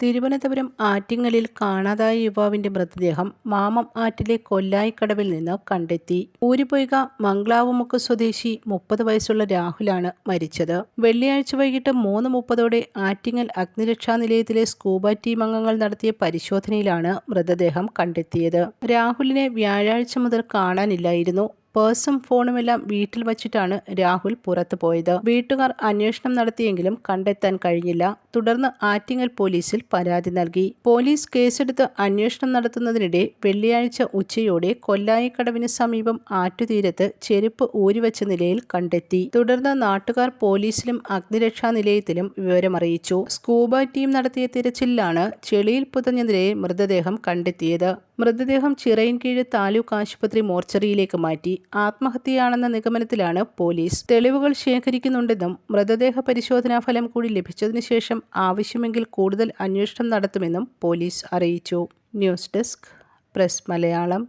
തിരുവനന്തപുരം ആറ്റിങ്ങലിൽ കാണാതായ യുവാവിന്റെ മൃതദേഹം മാമം ആറ്റിലെ കൊല്ലായിക്കടവിൽ നിന്ന് കണ്ടെത്തി. ഊരിപ്പൊയ്ക മംഗ്ലാവുമുക്ക് സ്വദേശി മുപ്പത് വയസ്സുള്ള രാഹുലാണ് മരിച്ചത്. വെള്ളിയാഴ്ച വൈകിട്ട് മൂന്ന് മുപ്പതോടെ ആറ്റിങ്ങൽ അഗ്നിരക്ഷാ നിലയത്തിലെ സ്കൂബ ടീം അംഗങ്ങൾ നടത്തിയ പരിശോധനയിലാണ് മൃതദേഹം കണ്ടെത്തിയത്. രാഹുലിനെ വ്യാഴാഴ്ച മുതൽ കാണാനില്ലായിരുന്നു. പേഴ്സും ഫോണുമെല്ലാം വീട്ടിൽ വച്ചിട്ടാണ് രാഹുൽ പുറത്തു പോയത്. വീട്ടുകാർ അന്വേഷണം നടത്തിയെങ്കിലും കണ്ടെത്താൻ കഴിഞ്ഞില്ല. തുടർന്ന് ആറ്റിങ്ങൽ പോലീസിൽ പരാതി നൽകി. പോലീസ് കേസെടുത്ത് അന്വേഷണം നടത്തുന്നതിനിടെ വെള്ളിയാഴ്ച ഉച്ചയോടെ കൊല്ലായിക്കടവിന് സമീപം ആറ്റുതീരത്ത് ചെരുപ്പ് ഊരിവച്ച നിലയിൽ കണ്ടെത്തി. തുടർന്ന് നാട്ടുകാർ പോലീസിലും അഗ്നിരക്ഷാ നിലയത്തിലും വിവരമറിയിച്ചു. സ്കൂബ ടീം നടത്തിയ തിരച്ചിലാണ് ചെളിയിൽ പുതഞ്ഞ നിലയിൽ മൃതദേഹം കണ്ടെത്തിയത്. മൃതദേഹം ചിറയിൻകീഴ് താലൂക്ക് ആശുപത്രി മോർച്ചറിയിലേക്ക് മാറ്റി. ആത്മഹത്യയാണെന്ന നിഗമനത്തിലാണ് പോലീസ് തെളിവുകൾ ശേഖരിക്കുന്നുണ്ടെന്നും മൃതദേഹ പരിശോധനാ ഫലം കൂടി ലഭിച്ചതിനു ശേഷം ആവശ്യമെങ്കിൽ കൂടുതൽ അന്വേഷണം നടത്തുമെന്നും പോലീസ് അറിയിച്ചു. News desk press Malayalam.